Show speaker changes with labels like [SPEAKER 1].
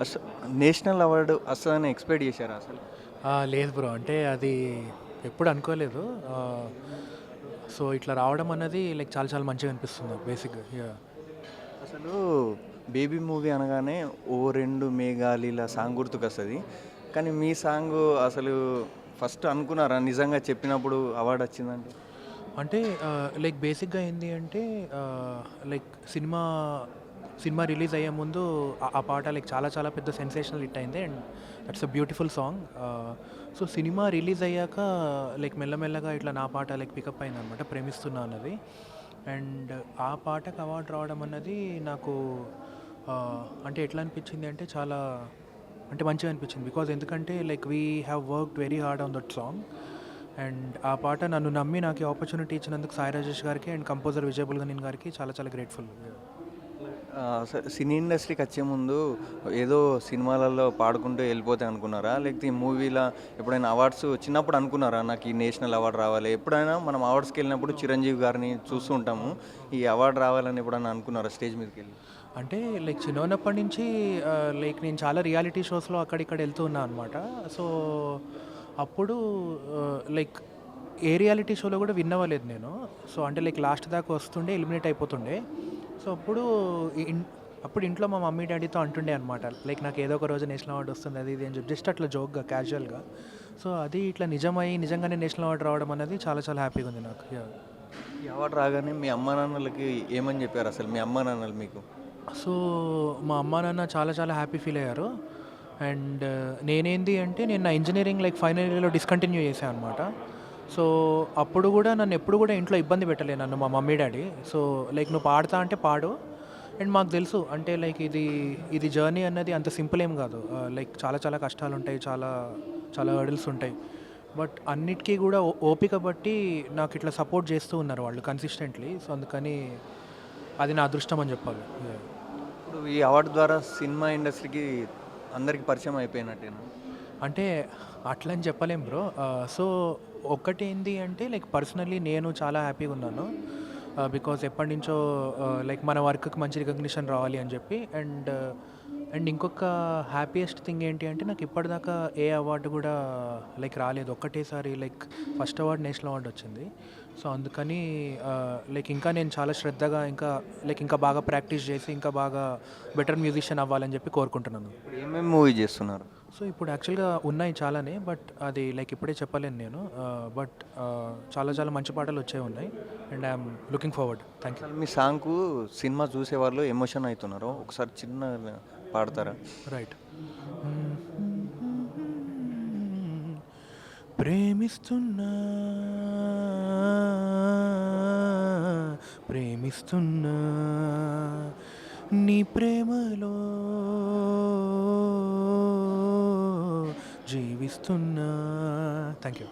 [SPEAKER 1] అసలు national award వస్తుందని expect చేశారా అసలు?
[SPEAKER 2] లేదు బ్రో. అంటే అది ఎప్పుడు అనుకోలేదు. సో ఇట్లా రావడం అన్నది లైక్ చాలా చాలా మంచిగా అనిపిస్తుంది బేసిక్గా.
[SPEAKER 1] అసలు బేబీ మూవీ అనగానే ఓ రెండు మేఘాలీల సాంగ్ గుర్తుకొస్తుంది. కానీ మీ సాంగ్ అసలు ఫస్ట్ అనుకున్నారా? నిజంగా చెప్పినప్పుడు అవార్డు వచ్చిందంటే?
[SPEAKER 2] అంటే లైక్ బేసిక్గా ఏంటి అంటే లైక్ సినిమా సినిమా రిలీజ్ అయ్యే ముందు ఆ- పాట లైక్ చాలా చాలా పెద్ద సెన్సేషనల్ హిట్ అయింది and that's a beautiful song so cinema release అయ్యాక లైక్ మెల్లమెల్లగా ఇట్లా నా పాట లైక్ పికప్ అయింది అనమాట ప్రేమిస్తున్నా అన్నది. అండ్ ఆ పాటకు అవార్డు రావడం అన్నది నాకు uh, అంటే ఎట్లా అనిపించింది అంటే చాలా అంటే మంచిగా అనిపించింది. బికాజ్ ఎందుకంటే like we have worked very hard on that song and ఆ పాట నన్ను నమ్మి నాకు ఆపర్చునిటీ ఇచ్చినందుకు సాయి రాజేష్ గారికి అండ్ కంపోజర్ విజయ్ గనీన్ గారికి చాలా చాలా గ్రేట్ఫుల్
[SPEAKER 1] సినీ ఇండస్ట్రీకి వచ్చే ముందు ఏదో సినిమాలలో పాడుకుంటూ వెళ్ళిపోతే అనుకున్నారా? లేకపోతే ఈ మూవీలో ఎప్పుడైనా అవార్డ్స్ చిన్నప్పుడు అనుకున్నారా? నాకు ఈ నేషనల్ అవార్డు రావాలి. ఎప్పుడైనా మనం అవార్డ్స్కి వెళ్ళినప్పుడు చిరంజీవి గారిని చూస్తూ ఉంటాము. ఈ అవార్డు రావాలని ఎప్పుడైనా అనుకున్నారా స్టేజ్ మీదకి వెళ్ళి?
[SPEAKER 2] అంటే లైక్ చిన్నప్పటి నుంచి లైక్ నేను చాలా రియాలిటీ షోస్లో అక్కడిక్కడ వెళ్తూ ఉన్నా అనమాట సో అప్పుడు లైక్ ఏ రియాలిటీ షోలో కూడా విన్ అవ్వలేదు నేను. సో అంటే లైక్ లాస్ట్ దాకా వస్తుండే ఎలిమినేట్ అయిపోతుండే. సో అప్పుడు అప్పుడు ఇంట్లో మా మమ్మీ డాడీతో అంటుండే అనమాట లైక్ నాకు ఏదో ఒక రోజు నేషనల్ అవార్డు వస్తుంది అది ఇది అని చెప్పి జస్ట్ అట్లా జోక్గా క్యాజువల్గా. సో అది ఇట్లా నిజమై నిజంగానే నేషనల్ అవార్డు రావడం అనేది చాలా చాలా హ్యాపీగా ఉంది నాకు.
[SPEAKER 1] ఈ అవార్డు రాగానే మీ అమ్మా నాన్నలకి ఏమని చెప్పారు అసలు మీ అమ్మా నాన్నలు మీకు?
[SPEAKER 2] సో మా అమ్మ నాన్న చాలా చాలా హ్యాపీ ఫీల్ అయ్యారు. అండ్ నేనేంది అంటే నేను నా ఇంజనీరింగ్ లైక్ ఫైనల్ ఇయర్లో డిస్కంటిన్యూ చేశాను అనమాట సో అప్పుడు కూడా నన్ను ఎప్పుడు కూడా ఇంట్లో ఇబ్బంది పెట్టలే నన్ను మా మమ్మీ డాడీ. సో లైక్ నువ్వు పాడతా అంటే పాడు. అండ్ మాకు తెలుసు అంటే లైక్ ఇది ఇది జర్నీ అన్నది అంత సింపుల్ ఏం కాదు. లైక్ చాలా చాలా కష్టాలు ఉంటాయి చాలా చాలా హర్డిల్స్ ఉంటాయి. బట్ అన్నిటికీ కూడా ఓ- ఓపిక బట్టి నాకు ఇట్లా సపోర్ట్ చేస్తూ ఉన్నారు వాళ్ళు కన్సిస్టెంట్లీ సో అందుకని అది నా అదృష్టం అని చెప్పాలి.
[SPEAKER 1] ఇప్పుడు ఈ అవార్డు ద్వారా సినిమా ఇండస్ట్రీకి అందరికి పరిచయం అయిపోయినట్టేనా?
[SPEAKER 2] అంటే అట్లా అని చెప్పలేం బ్రో. సో ఒక్కటి అంటే లైక్ పర్సనల్లీ నేను చాలా హ్యాపీగా ఉన్నాను. బికాజ్ ఎప్పటి నుంచో లైక్ మన వర్క్కి మంచి రికగ్నిషన్ రావాలి అని చెప్పి. అండ్ అండ్ ఇంకొక హ్యాపీయెస్ట్ థింగ్ ఏంటి అంటే నాకు ఇప్పటిదాకా ఏ అవార్డు కూడా లైక్ రాలేదు. ఒక్కటేసారి like first award national award వచ్చింది. సో అందుకని లైక్ ఇంకా నేను చాలా శ్రద్ధగా ఇంకా లైక్ ఇంకా బాగా ప్రాక్టీస్ చేసి ఇంకా బాగా బెటర్ మ్యూజిషియన్ అవ్వాలని చెప్పి కోరుకుంటున్నాను.
[SPEAKER 1] ఏమేమి మూవీ చేస్తున్నారు?
[SPEAKER 2] సో ఇప్పుడు యాక్చువల్గా ఉన్నాయి చాలానే బట్ అది లైక్ ఇప్పుడే చెప్పలేను నేను. బట్ చాలా చాలా మంచి పాటలు వచ్చే ఉన్నాయి. And I'm looking forward. Thank you.
[SPEAKER 1] మీ సాంగ్కు సినిమా చూసేవాళ్ళు ఎమోషన్ అవుతున్నారు. ఒకసారి చిన్న పాడతారా?
[SPEAKER 2] రైట్ ప్రేమిస్తున్నా ప్రేమిస్తున్నా నీ ప్రేమలో జీవిస్తున్నా. Thank you